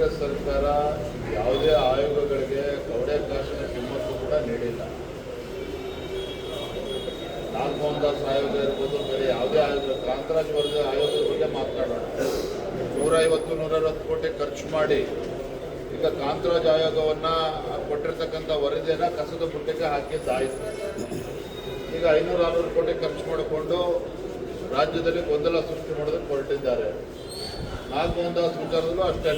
ಕಾಂಗ್ರೆಸ್ ಸರ್ಕಾರ ಯಾವುದೇ ಆಯೋಗಗಳಿಗೆ ಕವಡೆ ಕಾಶನ ಕಿಮ್ಮತ್ತು ಕೂಡ ನೀಡಿಲ್ಲ. ನಾಗಮೋಹನ್ ದಾಸ್ ಆಯೋಗ ಇರ್ಬೋದು, ಬೇರೆ ಯಾವುದೇ ಆಯೋಗ ಕಾಂತರಾಜ್ ವರ್ಗದ ಆಯೋಗದ ಬಗ್ಗೆ ಮಾತನಾಡೋಣ ನೂರೈವತ್ತು ನೂರೈವತ್ತು ಕೋಟಿ ಖರ್ಚು ಮಾಡಿ ಈಗ ಕಾಂತರಾಜ್ ಆಯೋಗವನ್ನು ಕೊಟ್ಟಿರ್ತಕ್ಕಂಥ ವರದಿಯನ್ನು ಕಸದ ಬುಟ್ಟಿಗೆ ಹಾಕಿದ್ದಾಯಿತು ಈಗ ಐನೂರು, ಆರುನೂರು ಕೋಟಿ ಖರ್ಚು ಮಾಡಿಕೊಂಡು ರಾಜ್ಯದಲ್ಲಿ ಗೊಂದಲ ಸೃಷ್ಟಿ ಮಾಡೋದಕ್ಕೆ ಹೊರಟಿದ್ದಾರೆ. ನಾಗಮೋಹನ್ ದಾಸ್ ವಿಚಾರದಲ್ಲೂ ಅಷ್ಟೇ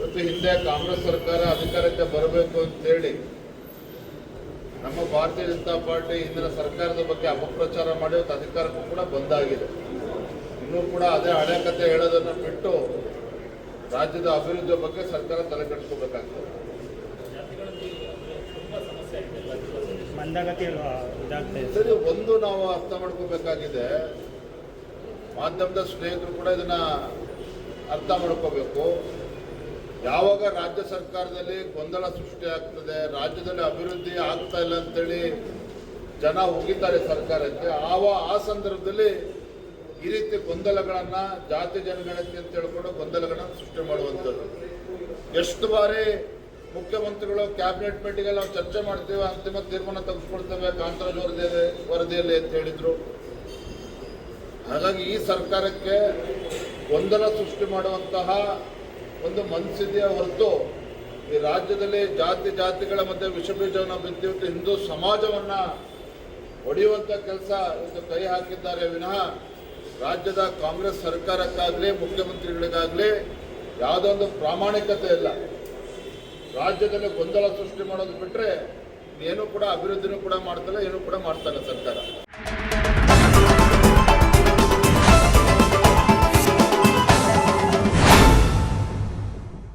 ಇವತ್ತು ಹಿಂದೆ ಕಾಂಗ್ರೆಸ್ ಸರ್ಕಾರ ಅಧಿಕಾರಕ್ಕೆ ಬರಬೇಕು ಅಂತೇಳಿ ನಮ್ಮ ಭಾರತೀಯ ಜನತಾ ಪಾರ್ಟಿ ಹಿಂದಿನ ಸರ್ಕಾರದ ಬಗ್ಗೆ ಅಪಪ್ರಚಾರ ಮಾಡಿ ಇವತ್ತು ಅಧಿಕಾರಕ್ಕೂ ಕೂಡ ಬಂದಾಗಿದೆ. ಇನ್ನೂ ಕೂಡ ಅದೇ ಹಳೆ ಕತೆ ಹೇಳೋದನ್ನು ಬಿಟ್ಟು ರಾಜ್ಯದ ಅಭಿವೃದ್ಧಿಯ ಬಗ್ಗೆ ಸರ್ಕಾರ ತಲೆ ಕೆಡಿಸ್ಕೋಬೇಕಾಗ್ತದೆ ಸರಿ ಒಂದು ನಾವು ಅರ್ಥ ಮಾಡ್ಕೋಬೇಕಾಗಿದೆ. ಮಾಧ್ಯಮದ ಸ್ನೇಹಿತರು ಕೂಡ ಇದನ್ನ ಅರ್ಥ ಮಾಡ್ಕೋಬೇಕು. ಯಾವಾಗ ರಾಜ್ಯ ಸರ್ಕಾರದಲ್ಲಿ ಗೊಂದಲ ಸೃಷ್ಟಿ ಆಗ್ತದೆ, ರಾಜ್ಯದಲ್ಲಿ ಅಭಿವೃದ್ಧಿ ಆಗ್ತಾ ಇಲ್ಲ ಅಂತೇಳಿ ಜನ ಹೋಗಿದ್ದಾರೆ ಸರ್ಕಾರಕ್ಕೆ, ಆವ ಆ ಸಂದರ್ಭದಲ್ಲಿ ಈ ರೀತಿ ಗೊಂದಲಗಳನ್ನು ಜಾತಿ ಜನಗಣತಿ ಅಂತ ಹೇಳ್ಕೊಂಡು ಗೊಂದಲಗಳನ್ನು ಸೃಷ್ಟಿ ಮಾಡುವಂಥದ್ದು. ಎಷ್ಟು ಬಾರಿ ಮುಖ್ಯಮಂತ್ರಿಗಳು ಕ್ಯಾಬಿನೆಟ್ ಮೀಟಿಂಗಲ್ಲಿ ನಾವು ಚರ್ಚೆ ಮಾಡ್ತೀವಿ, ಅಂತಿಮ ತೀರ್ಮಾನ ತೆಗೆದುಕೊಳ್ತೇವೆ, ಕಾಂತರಾಜ್ ವರದಿ ವರದಿಯಲ್ಲಿ ಅಂತ ಹೇಳಿದ್ರು. ಹಾಗಾಗಿ ಈ ಸರ್ಕಾರಕ್ಕೆ ಗೊಂದಲ ಸೃಷ್ಟಿ ಮಾಡುವಂತಹ ಒಂದು ಮನಸ್ಥಿತಿಯ ಹೊರತು ಈ ರಾಜ್ಯದಲ್ಲಿ ಜಾತಿ ಜಾತಿಗಳ ಮಧ್ಯೆ ವಿಷಬೀಜವನ್ನು ಬಿತ್ತಿಟ್ಟು ಹಿಂದೂ ಸಮಾಜವನ್ನ ಹೊಡೆಯುವಂಥ ಕೆಲಸ ಇವತ್ತು ಕೈ ಹಾಕಿದ್ದಾರೆ. ವಿನಃ ರಾಜ್ಯದ ಕಾಂಗ್ರೆಸ್ ಸರ್ಕಾರಕ್ಕಾಗಲಿ, ಮುಖ್ಯಮಂತ್ರಿಗಳಿಗಾಗಲಿ ಯಾವುದೊಂದು ಪ್ರಾಮಾಣಿಕತೆ ಇಲ್ಲ. ರಾಜ್ಯದಲ್ಲಿ ಗೊಂದಲ ಸೃಷ್ಟಿ ಮಾಡೋದು ಬಿಟ್ಟರೆ ಏನೂ ಕೂಡ ಅಭಿವೃದ್ಧಿನೂ ಕೂಡ ಮಾಡ್ತಲ್ಲ, ಏನೂ ಕೂಡ ಮಾಡ್ತಾರೆ ಸರ್ಕಾರ.